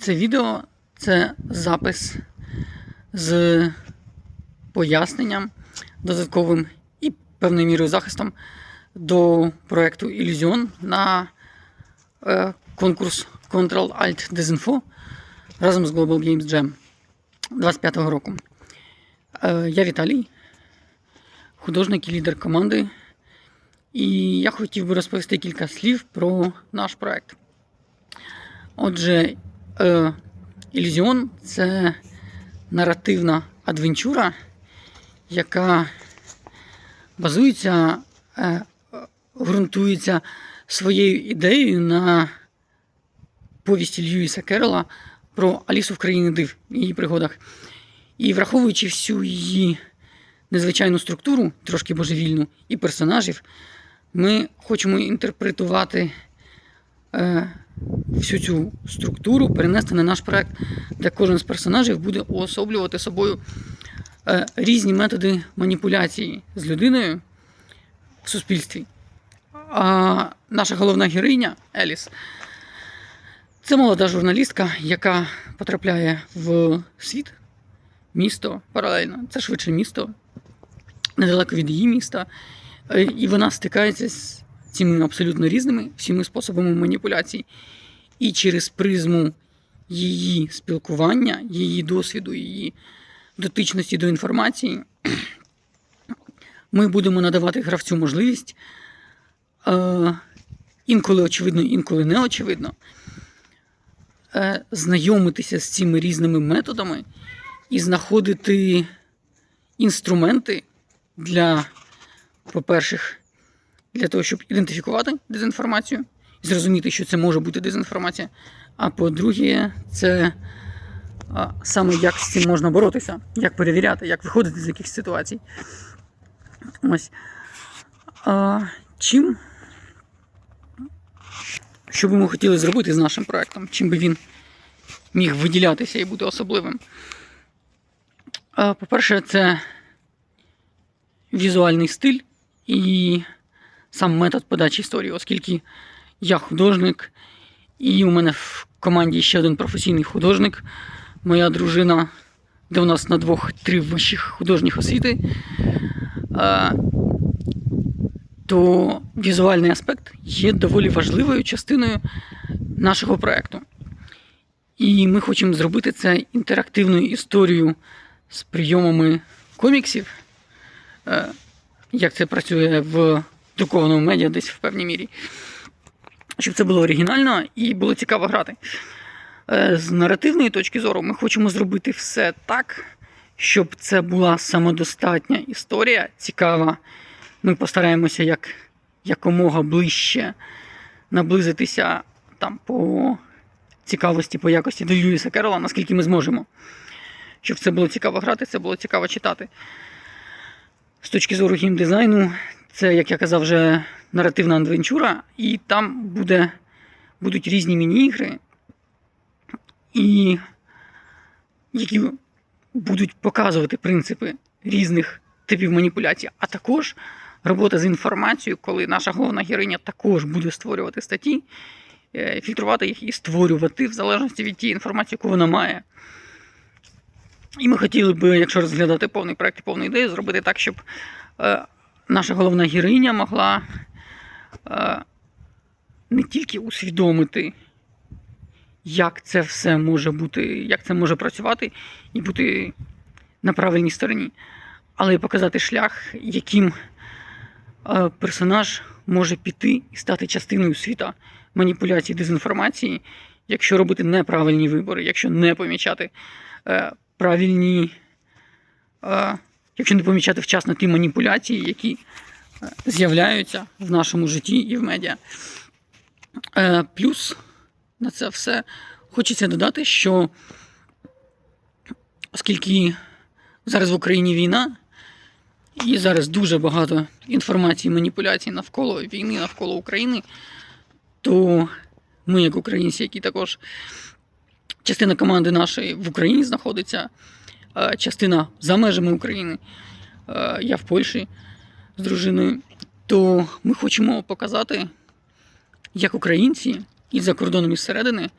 Це відео це запис з поясненням додатковим і певною мірою захистом до проєкту Ілюзіон на е, конкурс Ctrl-Alt Desinfo разом з Global Games Jam 25-го року. Е, я Віталій, художник і лідер команди. І я хотів би розповісти кілька слів про наш проект. Отже, е, Ілюзіон це наративна адвенчура, яка базується, е, ґрунтується своєю ідеєю на повісті Льюіса Керрола про Алісу в країні див і її пригодах. І враховуючи всю її незвичайну структуру, трошки божевільну, і персонажів, ми хочемо інтерпретувати е, всю цю структуру, перенести на наш проект, де кожен з персонажів буде уособлювати собою е, різні методи маніпуляції з людиною в суспільстві. А наша головна героїня Еліс це молода журналістка, яка потрапляє в світ, місто паралельно. Це швидше місто, недалеко від її міста. Е, І вона стикається з цими абсолютно різними всіми способами маніпуляцій. І через призму її спілкування, її досвіду, її дотичності до інформації, ми будемо надавати гравцю можливість е, інколи очевидно, інколи не очевидно, е, знайомитися з цими різними методами і знаходити інструменти для, по-перше, для того, щоб ідентифікувати дезінформацію і зрозуміти, що це може бути дезінформація. А по-друге, це саме як з цим можна боротися, як перевіряти, як виходити з якихось ситуацій. Ось. А, чим? Що би ми хотіли зробити з нашим проектом? Чим би він міг виділятися і бути особливим? По-перше, це візуальний стиль і сам метод подачі історії, оскільки я художник, і у мене в команді ще один професійний художник, моя дружина, де у нас на двох три вищих художніх освіти, то візуальний аспект є доволі важливою частиною нашого проєкту. І ми хочемо зробити це інтерактивною історією з прийомами коміксів, е, як це працює в друкованому медіа десь в певній мірі. Щоб це було оригінально і було цікаво грати. Е, З наративної точки зору ми хочемо зробити все так, щоб це була самодостатня історія, цікава. Ми постараємося як, якомога ближче наблизитися там по цікавості, по якості до Льюіса Керрола, наскільки ми зможемо. Щоб це було цікаво грати, це було цікаво читати. З точки зору геймдизайну, це, як я казав, вже наративна адвенчура, і там буде, будуть різні міні-ігри, і які будуть показувати принципи різних типів маніпуляцій, а також робота з інформацією, коли наша головна героїня також буде створювати статті, е, фільтрувати їх і створювати в залежності від тієї інформації, яку вона має. І ми хотіли би, якщо розглядати повний проект і повну ідею, зробити так, щоб е, наша головна героїня могла е, не тільки усвідомити, як це все може бути, як це може працювати і бути на правильній стороні, але й показати шлях, яким е, персонаж може піти і стати частиною світа маніпуляції, дезінформації, якщо робити неправильні вибори, якщо не помічати е, правильні, якщо не помічати вчасно ті маніпуляції, які е, з'являються в нашому житті і в медіа. Е, плюс на це все хочеться додати, що оскільки зараз в Україні війна, і зараз дуже багато інформації, маніпуляцій навколо війни, навколо України, то ми, як українці, які також частина команди нашої в Україні знаходиться, частина за межами України, я в Польщі з дружиною, то ми хочемо показати, як українці і за кордоном і зсередини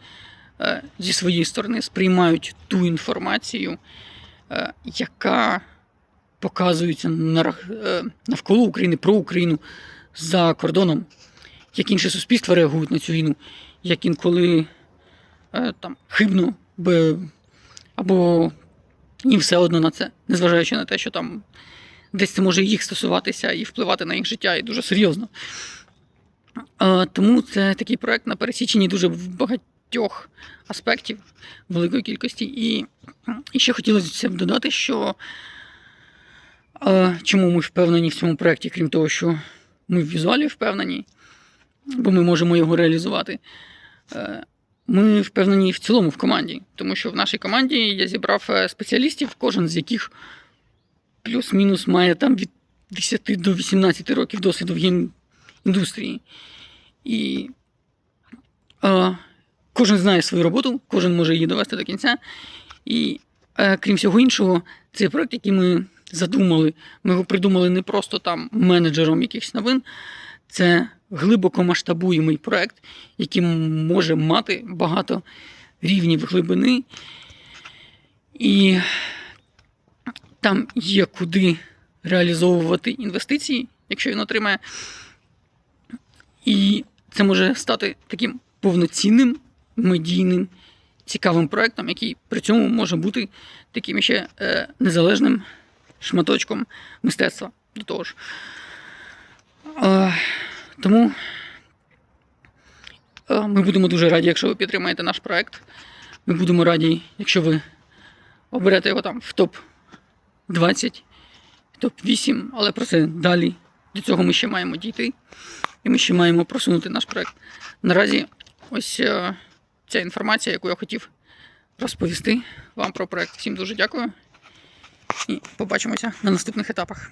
е, зі своєї сторони сприймають ту інформацію, яка показується е, навколо України, про Україну за кордоном, як інше суспільства реагують на цю війну, як інколи е, там, хибно, або їм все одно на це, незважаючи на те, що там десь це може їх стосуватися і впливати на їх життя, і дуже серйозно. Е, Тому це такий проект на пересіченні дуже багатьох аспектів великої кількості. І, і ще хотілося б додати, що е, чому ми впевнені в цьому проєкті, крім того, що ми в візуалі впевнені, бо ми можемо його реалізувати. Ми впевнені в цілому в команді, тому що в нашій команді я зібрав е, спеціалістів, кожен з яких плюс-мінус має там від 10 до 18 років досвіду в гейм-індустрії. І е, кожен знає свою роботу, кожен може її довести до кінця. І е, крім всього іншого, цей проект, який ми задумали, ми його придумали не просто там менеджером якихось новин. Це глибоко масштабуємий проект, який може мати багато рівнів глибини. І там є куди реалізовувати інвестиції, якщо він отримає. І це може стати таким повноцінним, медійним, цікавим проектом, який при цьому може бути таким ще е, незалежним шматочком мистецтва до того ж. Тому е, ми будемо дуже раді, якщо ви підтримаєте наш проект. Ми будемо раді, якщо ви оберете його там в топ-20, топ-8, але про це далі. До цього ми ще маємо дійти. І ми ще маємо просунути наш проект. Наразі ось е, ця інформація, яку я хотів розповісти вам про проект. Всім дуже дякую. І побачимося на наступних етапах.